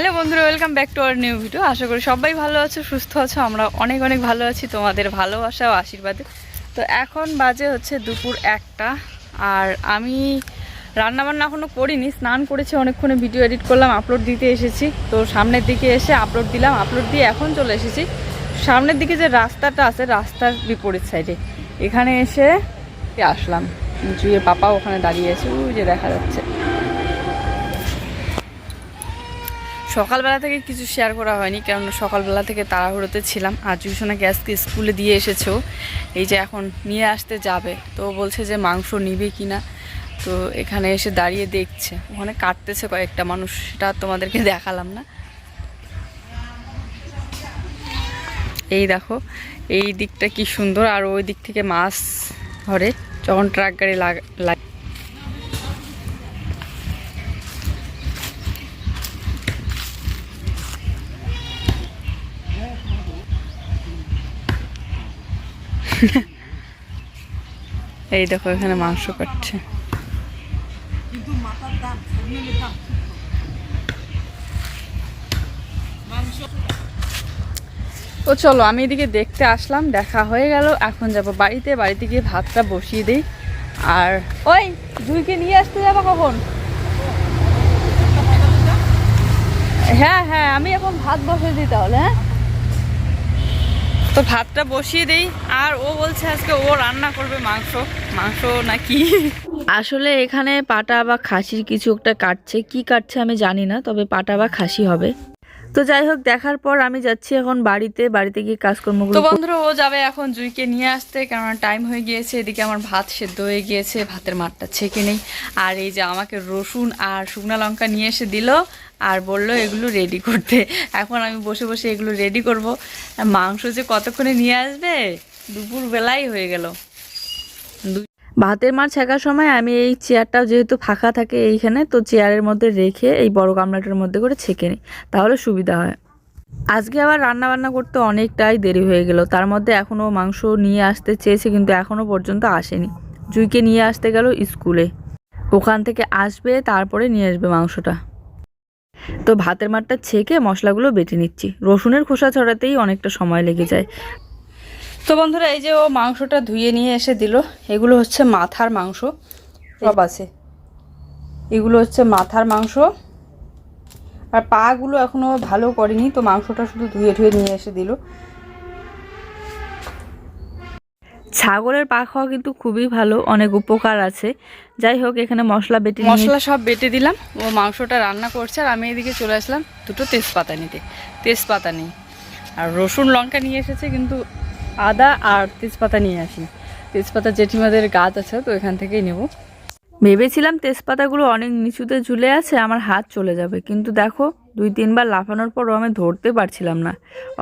Hello বন্ধুরা welcome back to our new video আশা করি সবাই ভালো আছো সুস্থ আছো আমরা অনেক অনেক ভালো আছি তোমাদের ভালোবাসা ও আশীর্বাদে তো এখন বাজে হচ্ছে দুপুর একটা আর আমি রান্নাবান্না এখনও করিনি স্নান করেছি অনেকক্ষণে ভিডিও এডিট করলাম আপলোড দিতে এসেছি তো সামনের দিকে এসে আপলোড দিলাম আপলোড দিয়ে এখন চলে এসেছি সামনের দিকে যে রাস্তাটা আছে রাস্তার বিপরীত সাইডে এখানে এসে আসলাম জুয়ে পাপা ওখানে দাঁড়িয়ে আছে ওই যে দেখা যাচ্ছে সকালবেলা থেকে কিছু শেয়ার করা হয়নি কারণ সকালবেলা থেকে তাড়াহুড়োতে ছিলাম আর জুসোনাকে আজকে স্কুলে দিয়ে এসেছো এই যে এখন নিয়ে আসতে যাবে তো বলছে যে মাংস নিবে কি না তো এখানে এসে দাঁড়িয়ে দেখছে ওখানে কাটতেছে কয়েকটা মানুষ সেটা তোমাদেরকে দেখালাম না এই দেখো এই দিকটা কি সুন্দর আর ওই দিক থেকে মাছ ধরে যখন ট্রাক গাড়ি লাগে এই দেখো এখানে মাংস কাটছে তো চলো আমি এদিকে দেখতে আসলাম দেখা হয়ে গেল এখন যাব বাড়িতে বাড়িতে গিয়ে ভাতটা বসিয়ে দিই আর ওই জুইকে নিয়ে আসতে যাবো কখন হ্যাঁ হ্যাঁ আমি এখন ভাত বসিয়ে দিই তাহলে হ্যাঁ তো ভাতটা বসিয়ে দেই আর ও বলছে আজকে ও রান্না করবে মাংস মাংস নাকি আসলে এখানে পাটা বা খাসির কিছু একটা কাটছে কি কাটছে আমি জানি না তবে পাটা বা খাসি হবে তো যাই হোক দেখার পর আমি যাচ্ছি এখন বাড়িতে বাড়িতে গিয়ে কাজকর্মগুলো তো বন্ধু ও যাবে এখন জুইকে নিয়ে আসতে কারণ টাইম হয়ে গিয়েছে এদিকে আমার ভাত সেদ্ধ হয়ে গিয়েছে ভাতের মাঠটা ছেঁকে নেই আর এই যে আমাকে রসুন আর শুকনা লঙ্কা নিয়ে এসে দিল আর বললো এগুলো রেডি করতে এখন আমি বসে বসে এগুলো রেডি করব মাংস যে কতক্ষণে নিয়ে আসবে দুপুর বেলাই হয়ে গেল ভাতের মাছ ছেঁকার সময় আমি এই চেয়ারটাও যেহেতু ফাঁকা থাকে এইখানে তো চেয়ারের মধ্যে রেখে এই বড় গামলাটার মধ্যে করে ছেঁকে নিই তাহলে সুবিধা হয় আজকে আবার রান্না বান্না করতে অনেকটাই দেরি হয়ে গেল তার মধ্যে এখনও মাংস নিয়ে আসতে চেয়েছে কিন্তু এখনও পর্যন্ত আসেনি জুইকে নিয়ে আসতে গেল স্কুলে ওখান থেকে আসবে তারপরে নিয়ে আসবে মাংসটা তো ভাতের মাঠটা ছেঁকে মশলাগুলো বেটে নিচ্ছি রসুনের খোসা ছড়াতেই অনেকটা সময় লেগে যায় তো বন্ধুরা এই যে ও মাংসটা ধুয়ে নিয়ে এসে দিল এগুলো হচ্ছে মাথার মাংস সব আছে এগুলো হচ্ছে মাথার মাংস আর পাগুলো এখনও ভালো করেনি তো মাংসটা শুধু ধুয়ে ধুয়ে নিয়ে এসে দিল ছাগলের পা খাওয়া কিন্তু খুবই ভালো অনেক উপকার আছে যাই হোক এখানে মশলা বেটে মশলা সব বেটে দিলাম ও মাংসটা রান্না করছে আর আমি এদিকে চলে আসলাম দুটো তেজপাতা নিতে তেজপাতা নিই আর রসুন লঙ্কা নিয়ে এসেছে কিন্তু আদা আর তেজপাতা নিয়ে আসি তেজপাতা জেঠিমাদের গাছ আছে তো এখান থেকেই নেব ভেবেছিলাম তেজপাতাগুলো অনেক নিচুতে ঝুলে আছে আমার হাত চলে যাবে কিন্তু দেখো দুই তিনবার লাফানোর পরও আমি ধরতে পারছিলাম না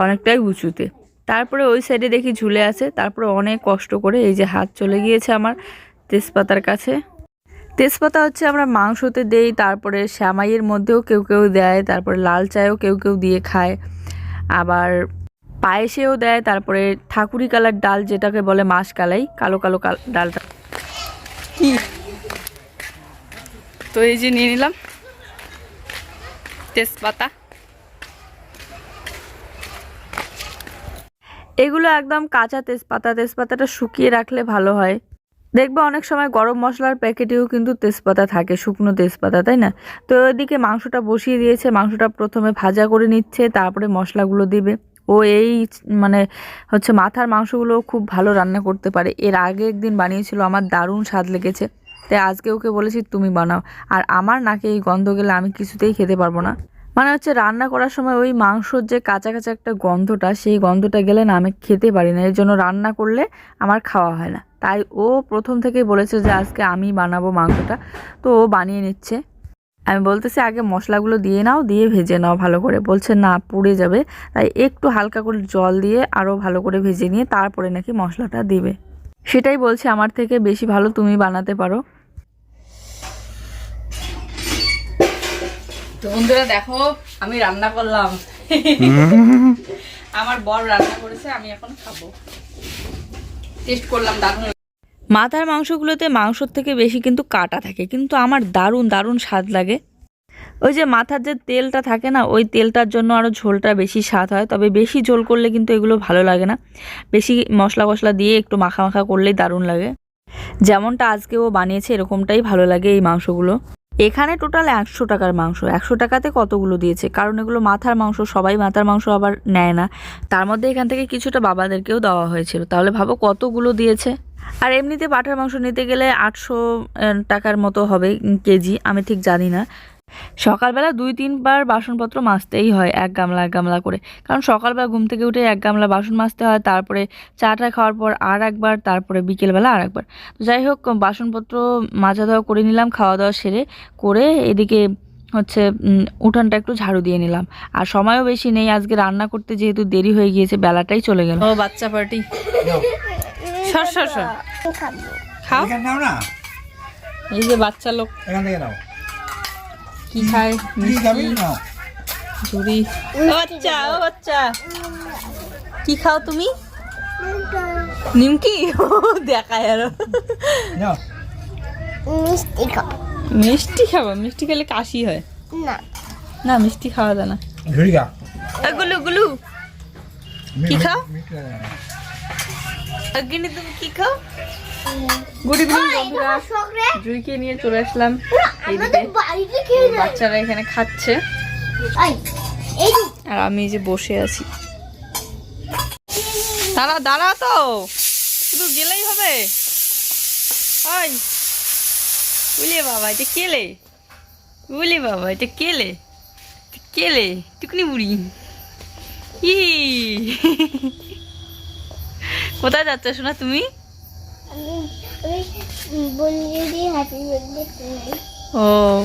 অনেকটাই উঁচুতে তারপরে ওই সাইডে দেখি ঝুলে আছে তারপরে অনেক কষ্ট করে এই যে হাত চলে গিয়েছে আমার তেজপাতার কাছে তেজপাতা হচ্ছে আমরা মাংসতে দেই তারপরে শ্যামাইয়ের মধ্যেও কেউ কেউ দেয় তারপরে লাল চায়েও কেউ কেউ দিয়ে খায় আবার পায়েসেও দেয় তারপরে ঠাকুরি কালার ডাল যেটাকে বলে মাস কালাই কালো কালো ডালটা তো এই যে নিয়ে নিলাম তেজপাতা এগুলো একদম কাঁচা তেজপাতা তেজপাতাটা শুকিয়ে রাখলে ভালো হয় দেখবে অনেক সময় গরম মশলার প্যাকেটেও কিন্তু তেজপাতা থাকে শুকনো তেজপাতা তাই না তো ওইদিকে মাংসটা বসিয়ে দিয়েছে মাংসটা প্রথমে ভাজা করে নিচ্ছে তারপরে মশলাগুলো দিবে ও এই মানে হচ্ছে মাথার মাংসগুলো খুব ভালো রান্না করতে পারে এর আগে একদিন বানিয়েছিল আমার দারুণ স্বাদ লেগেছে তাই আজকে ওকে বলেছি তুমি বানাও আর আমার নাকে এই গন্ধ গেলে আমি কিছুতেই খেতে পারবো না মানে হচ্ছে রান্না করার সময় ওই মাংসর যে কাঁচা কাঁচা একটা গন্ধটা সেই গন্ধটা গেলে না আমি খেতে পারি না এর জন্য রান্না করলে আমার খাওয়া হয় না তাই ও প্রথম থেকেই বলেছে যে আজকে আমি বানাবো মাংসটা তো ও বানিয়ে নিচ্ছে আমি বলতেছি আগে মশলাগুলো দিয়ে নাও দিয়ে ভেজে নাও ভালো করে বলছে না পুড়ে যাবে তাই একটু হালকা করে জল দিয়ে আরও ভালো করে ভেজে নিয়ে তারপরে নাকি মশলাটা দিবে সেটাই বলছে আমার থেকে বেশি ভালো তুমি বানাতে পারো তো বন্ধুরা দেখো আমি রান্না করলাম আমার বর রান্না করেছে আমি এখন খাবো টেস্ট করলাম দারুন মাথার মাংসগুলোতে মাংসর থেকে বেশি কিন্তু কাটা থাকে কিন্তু আমার দারুণ দারুণ স্বাদ লাগে ওই যে মাথার যে তেলটা থাকে না ওই তেলটার জন্য আরও ঝোলটা বেশি স্বাদ হয় তবে বেশি ঝোল করলে কিন্তু এগুলো ভালো লাগে না বেশি মশলা মশলা দিয়ে একটু মাখা মাখা করলেই দারুণ লাগে যেমনটা আজকে ও বানিয়েছে এরকমটাই ভালো লাগে এই মাংসগুলো এখানে টোটাল একশো টাকার মাংস একশো টাকাতে কতগুলো দিয়েছে কারণ এগুলো মাথার মাংস সবাই মাথার মাংস আবার নেয় না তার মধ্যে এখান থেকে কিছুটা বাবাদেরকেও দেওয়া হয়েছিল তাহলে ভাবো কতগুলো দিয়েছে আর এমনিতে পাঠার মাংস নিতে গেলে আটশো টাকার মতো হবে কেজি আমি ঠিক জানি না সকালবেলা দুই তিনবার বাসনপত্র মাজতেই হয় এক গামলা এক গামলা করে কারণ সকালবেলা ঘুম থেকে উঠে এক গামলা বাসন মাজতে হয় তারপরে চাটা খাওয়ার পর আর একবার তারপরে বিকেলবেলা আর একবার তো যাই হোক বাসনপত্র মাজা ধোয়া করে নিলাম খাওয়া দাওয়া সেরে করে এদিকে হচ্ছে উঠানটা একটু ঝাড়ু দিয়ে নিলাম আর সময়ও বেশি নেই আজকে রান্না করতে যেহেতু দেরি হয়ে গিয়েছে বেলাটাই চলে গেল ও বাচ্চা পার্টি সর সর সর খাও এই যে বাচ্চা লোক এখান থেকে নাও কি খায় ঝুড়ি বাচ্চা ও বাচ্চা আচ্ছা। আচ্ছা। কি খাও তুমি নিমকি দেখায় আরো মিষ্টি খাও মিষ্টি খাবো মিষ্টি খেলে কাশি হয় না না মিষ্টি খাওয়া যায় না ঝুড়ি খা গুলু গুলু কি খাও অগ্নি তুমি কি খাও গুড়ি গুড়ি বন্ধুরা জুইকে নিয়ে চলে আসলাম বাচ্চারা এখানে খাচ্ছে আর আমি যে বসে আছি দাঁড়া দাঁড়া তো শুধু গেলেই হবে ওই বুঝলি বাবা এটা কেলে বুঝলি বাবা এটা কেলে কেলে টুকনি বুড়ি ই কোথায় যাচ্ছ শোনা তুমি বললি হ্যাপি ও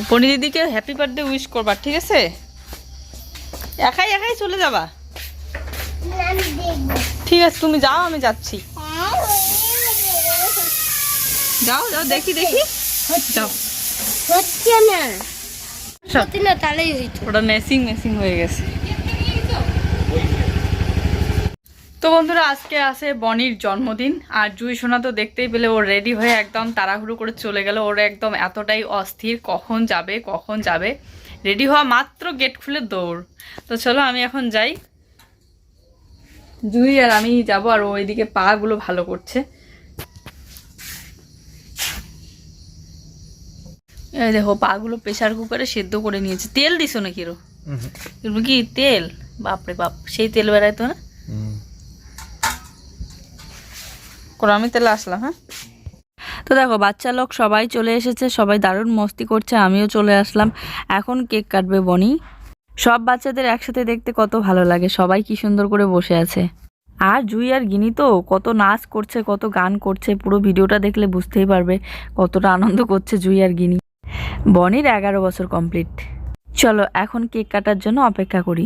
পনি দিদিকে হ্যাপি বার্থডে উইশ করবা ঠিক আছে একাই একাই চলে যাবা ঠিক আছে তুমি যাও আমি যাচ্ছি যাও যাও দেখি দেখি যাও হচ্ছে না সত্যি না তাহলেই ওটা মেসিং মেসিং হয়ে গেছে তো বন্ধুরা আজকে আছে বনির জন্মদিন আর জুই সোনা তো দেখতেই পেলে ও রেডি হয়ে একদম তাড়াহুড়ো করে চলে গেল ওর একদম এতটাই অস্থির কখন যাবে কখন যাবে রেডি হওয়া মাত্র গেট খুলে দৌড় তো চলো আমি এখন যাই জুই আর আমি যাব আর ওইদিকে পাগুলো ভালো করছে দেখো পাগুলো প্রেশার কুকারে সেদ্ধ করে নিয়েছে তেল দিছো নাকি রো কি তেল বাপরে বাপ সেই তেল বেড়ায় তো না করো আমি তাহলে আসলাম হ্যাঁ তো দেখো বাচ্চা লোক সবাই চলে এসেছে সবাই দারুণ মস্তি করছে আমিও চলে আসলাম এখন কেক কাটবে বনি সব বাচ্চাদের একসাথে দেখতে কত ভালো লাগে সবাই কি সুন্দর করে বসে আছে আর জুই আর গিনি তো কত নাচ করছে কত গান করছে পুরো ভিডিওটা দেখলে বুঝতেই পারবে কতটা আনন্দ করছে জুই আর গিনি বনির এগারো বছর কমপ্লিট চলো এখন কেক কাটার জন্য অপেক্ষা করি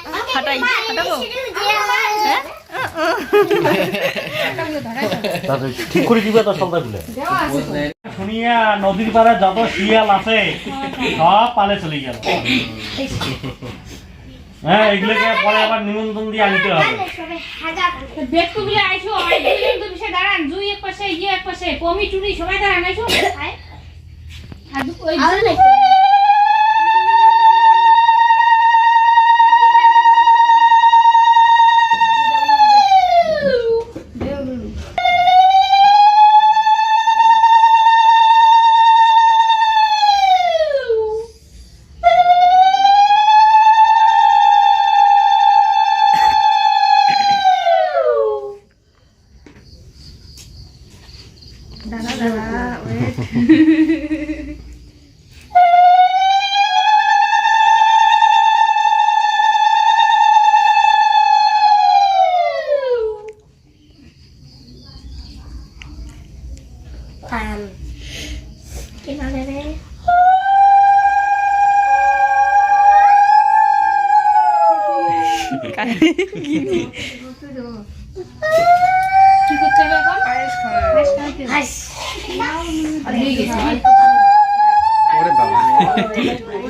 হাঁটাই হাঁটাবো নদীর পাড়ে যত শিয়াল আছে সব পালে চলে গেল হ্যাঁ এগুলোকে পরে আবার নিমন্ত্রণ দিয়ে আনতে হবে ব্যক্তিগুলো আইসো ইয়ে এক কমি টুরি সবাই দাঁড়ান আইসো আর ความกินอะไรไหมกัน gini. Ikut cewek kan?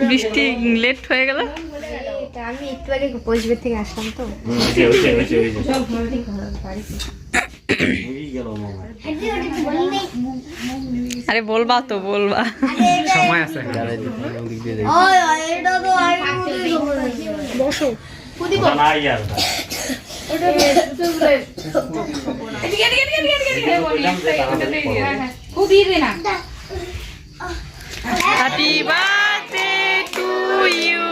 বৃষ্টি লেট হয়ে গেল আমি একটু আগে থেকে আসলাম তো আরে বলবা তো বলবা সময় আছে বসো Happy birthday to you.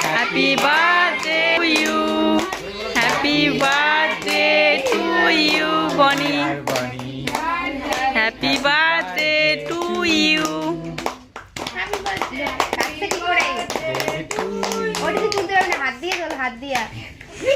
Happy birthday to you. Happy birthday to you, Bonnie. Happy birthday.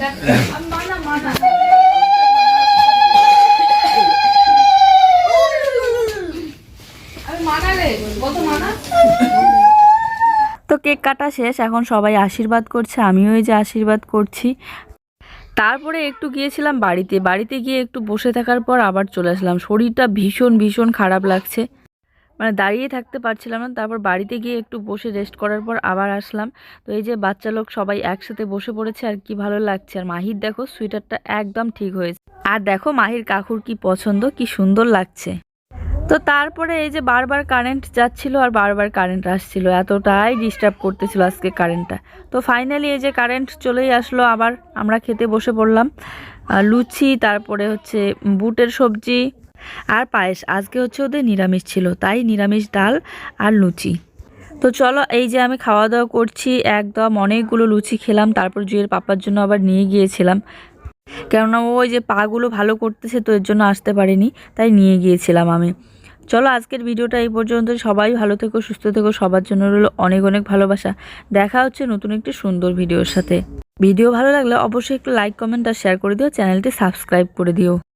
তো কেক কাটা শেষ এখন সবাই আশীর্বাদ করছে আমিও ওই যে আশীর্বাদ করছি তারপরে একটু গিয়েছিলাম বাড়িতে বাড়িতে গিয়ে একটু বসে থাকার পর আবার চলে আসলাম শরীরটা ভীষণ ভীষণ খারাপ লাগছে মানে দাঁড়িয়ে থাকতে পারছিলাম না তারপর বাড়িতে গিয়ে একটু বসে রেস্ট করার পর আবার আসলাম তো এই যে বাচ্চা লোক সবাই একসাথে বসে পড়েছে আর কি ভালো লাগছে আর মাহির দেখো সোয়েটারটা একদম ঠিক হয়েছে আর দেখো মাহির কাকুর কি পছন্দ কি সুন্দর লাগছে তো তারপরে এই যে বারবার কারেন্ট যাচ্ছিল আর বারবার কারেন্ট আসছিল এতটাই ডিস্টার্ব করতেছিল আজকে কারেন্টটা তো ফাইনালি এই যে কারেন্ট চলেই আসলো আবার আমরা খেতে বসে পড়লাম লুচি তারপরে হচ্ছে বুটের সবজি আর পায়েস আজকে হচ্ছে ওদের নিরামিষ ছিল তাই নিরামিষ ডাল আর লুচি তো চলো এই যে আমি খাওয়া দাওয়া করছি একদম অনেকগুলো লুচি খেলাম তারপর জুয়ের পাপার জন্য আবার নিয়ে গিয়েছিলাম কেননা ওই যে পাগুলো ভালো করতেছে তো এর জন্য আসতে পারিনি তাই নিয়ে গিয়েছিলাম আমি চলো আজকের ভিডিওটা এই পর্যন্ত সবাই ভালো থেকো সুস্থ থেকো সবার জন্য রইল অনেক অনেক ভালোবাসা দেখা হচ্ছে নতুন একটি সুন্দর ভিডিওর সাথে ভিডিও ভালো লাগলে অবশ্যই একটু লাইক কমেন্ট আর শেয়ার করে দিও চ্যানেলটি সাবস্ক্রাইব করে দিও